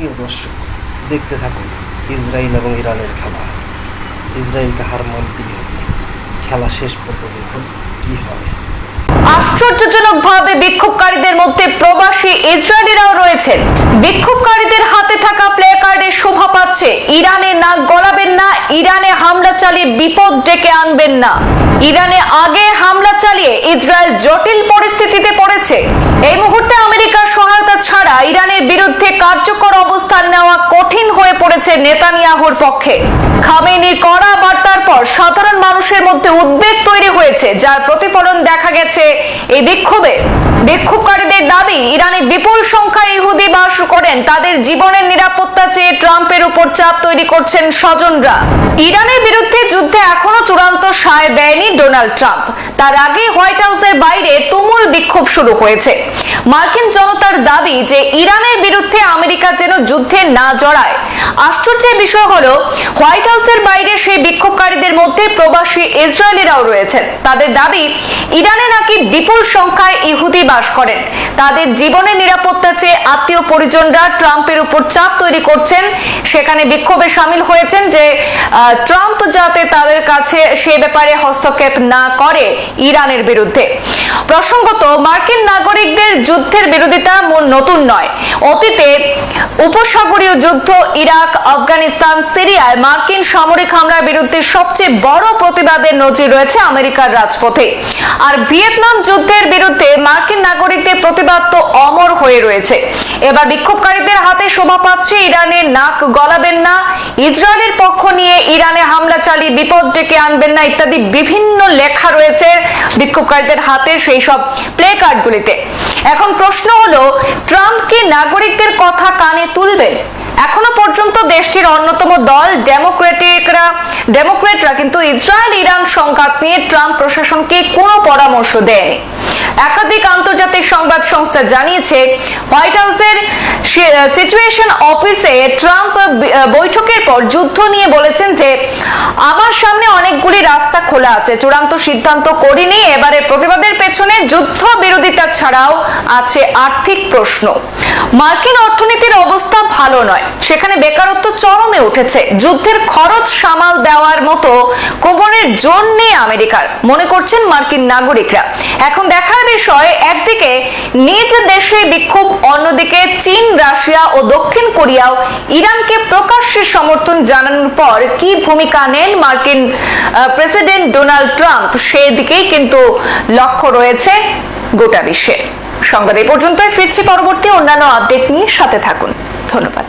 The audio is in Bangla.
প্রিয় দর্শক, দেখতে থাকুন ইসরায়েল এবং ইরানের খেলা। ইসরায়েলকে হার মানতেই হবে খেলা শেষ পর্যন্ত দেখুন কি হয়। আশ্চর্যজনকভাবে বিক্ষোভকারীদের মধ্যে প্রবাসী ইসরায়েলিরাও রয়েছেন। বিক্ষোভকারীদের হাতে থাকা প্লে কার্ডে শোভা পাচ্ছে। ইরানে নাক গলাবেন না, ইরানে হামলা চালিয়ে বিপদ ডেকে আনবেন না। ইরানে আগে হামলা চালিয়ে ইসরায়েল জটিল পরিস্থিতিতে পড়েছে। এই মুহূর্তে আমেরিকার সহায়তা ছাড়া ইরানের বিরুদ্ধে কার্যকর অবস্থান নেওয়া কঠিন হয়ে পড়েছে নেতানিয়াহুর পক্ষে। খামেনির কড়া বার্তার পর সাধারণ মানুষের মধ্যে উদ্বেগ তৈরি হয়েছে, যার প্রতিফলন দেখা গেছে এই বিক্ষোভে। বিক্ষোভকারীদের দাবি ইরানে বিপুল সংখ্যায় ইহুদি বাস করেন। তাদের জীবনের নিরাপত্তা চেয়ে ট্রাম্পের উপর চাপ তৈরি করছেন স্বজনরা। ইরানের বিরুদ্ধে যুদ্ধে এখনও চূড়ান্ত সায় দেয়নি ডোনাল্ড ট্রাম্প। তার আগে হোয়াইট হাউসের বাইরে তুমুল বিক্ষোভ শুরু হয়েছে। মার্কিন জনতার দাবি যে ইরানের বিরুদ্ধে আমেরিকা যেন যুদ্ধে না জড়ায়। আশ্চর্যের বিষয় হলো, হোয়াইট হাউসের বাইরে সেই বিক্ষোভকারীদের মধ্যে প্রবাসী ইসরায়েলিরাও রয়েছেন। তাদের দাবি, ইরানে নাকি বিপুল সংখ্যায় ইহুদি বাস করেন। তাদের জীবনের নিরাপত্তা চেয়ে আত্মীয় পরিজনরা ট্রাম্পের উপর চাপ তৈরি করছেন। সেখানে বিক্ষোভে সামিল হয়েছেন যে ট্রাম্প যাতে তাদের কাছে সে ব্যাপারে হস্তক্ষেপ না করে ইরানের বিরুদ্ধে। প্রসঙ্গত, মার্কিন নাগরিকদের যুদ্ধের বিরোধিতা মূল নতুন নয়। অতীতে উপসাগরীয় যুদ্ধ, ইরাক, আফগানিস্তান, সিরিয়ায় মার্কিন সামরিক হামলার বিরুদ্ধে সবচেয়ে বড় প্রতিবাদের নজির রয়েছে আমেরিকার রাজপথে। আর ভিয়েতনাম যুদ্ধের বিরুদ্ধে মার্কিন নাগরিকদের প্রতিবাদ তো অমর হয়ে রয়েছে। এবার বিক্ষোভকারীদের হাতে শোভা পাচ্ছে ইরানের নাক গলাবেন না। ইসরায়েলের পক্ষ নিয়ে ইরানে হামলা চালিয়ে বিপদ ডেকে আনবেন না ইত্যাদি বিভিন্ন লেখা রয়েছে বিক্ষোভকারীদের হাতে সেই সব প্লে কার্ডগুলিতে। এখন প্রশ্ন হলো, ট্রাম্প কি নাগরিকদের কথা কানে তুলবেন? এখনও পর্যন্ত দেশটির অন্যতম দল ডেমোক্রেটিকরা, ডেমোক্রেটরা কিন্তু ইসরায়েল ইরান সংঘাত নিয়ে ট্রাম্প প্রশাসনকে কোনো পরামর্শ দেয়নি। একাধিক আন্তর্জাতিক সংবাদ সংস্থা জানিয়েছে, হোয়াইট হাউসের সিচুয়েশন অফিসে ট্রাম্প বৈঠকের পর যুদ্ধ নিয়ে বলেছেন যে, আমার সামনে অনেকগুলি রাস্তা খোলা আছে। চূড়ান্ত সিদ্ধান্ত করিনি। এবারে প্রতিবাদের পেছনে যুদ্ধ বিরোধিতা ছাড়াও আছে আর্থিক প্রশ্ন। মার্কিন অর্থনীতির অবস্থা ভালো নয়। সেখানে বেকারত্ব চরমে উঠেছে। যুদ্ধের খরচ সামাল দেওয়ার মতো কোমরের জোর নেই আমেরিকার, মনে করছেন মার্কিন নাগরিকরা। এখন দেখার বিষয়, একদিকে নিজ দেশে বিক্ষোভ, অন্যদিকে চীন, রাশিয়া ও দক্ষিণ কোরিয়াও ইরানকে প্রকাশ্যে সমর্থন জানানোর পর কি ভূমিকা নেন মার্কিন প্রেসিডেন্ট ডোনাল্ড ট্রাম্প, সেদিকেই কিন্তু লক্ষ্য রয়েছে গোটা বিশ্বে। সংবাদ এই পর্যন্তই, ফিরছি পরবর্তী অন্যান্য আপডেট নিয়ে সাথে থাকুন। ধন্যবাদ।